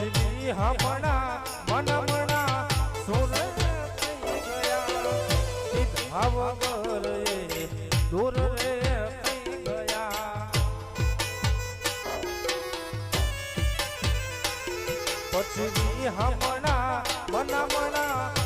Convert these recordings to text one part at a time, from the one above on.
પછી હમણા મનમણા સુર થઈ ગયા. વગર એ દૂર ગયા. પછી હમણા મનમણા સુર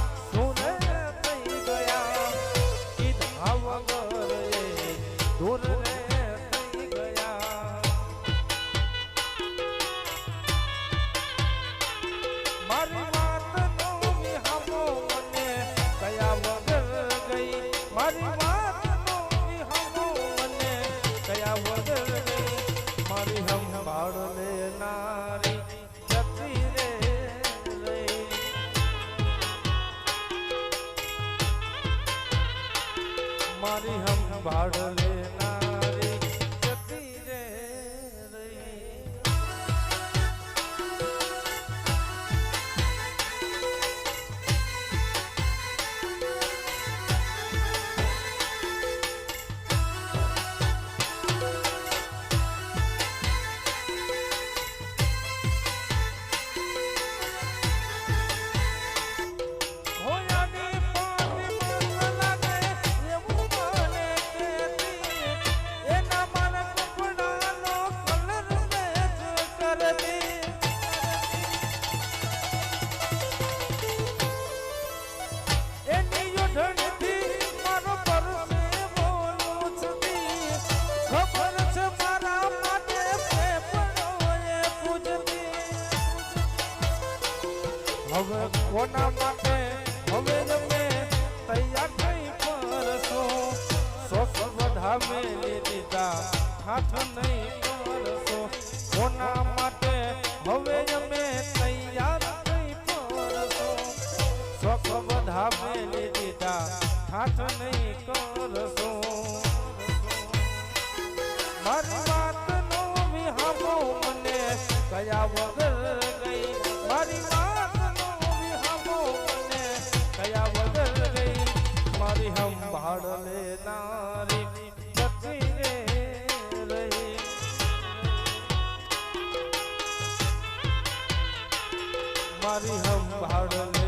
મારી સંભાળ લેનારી હવે કોના માટે? હવે તમે તૈયાર થઈ પરસો. બધા મેલી દીધા હાથ નહીં કરશો કોના માટે? શોખ બધા મેલી દીધા, હાથ નહીં કરશો. મારી વાત નો વિહામો મને કયા વગર ગઈ? મારી વાત નો વિહામો મને કયા વગર ગઈ? મારી સંભાળ લેનારી જતી રે રહી. મારી સંભાળ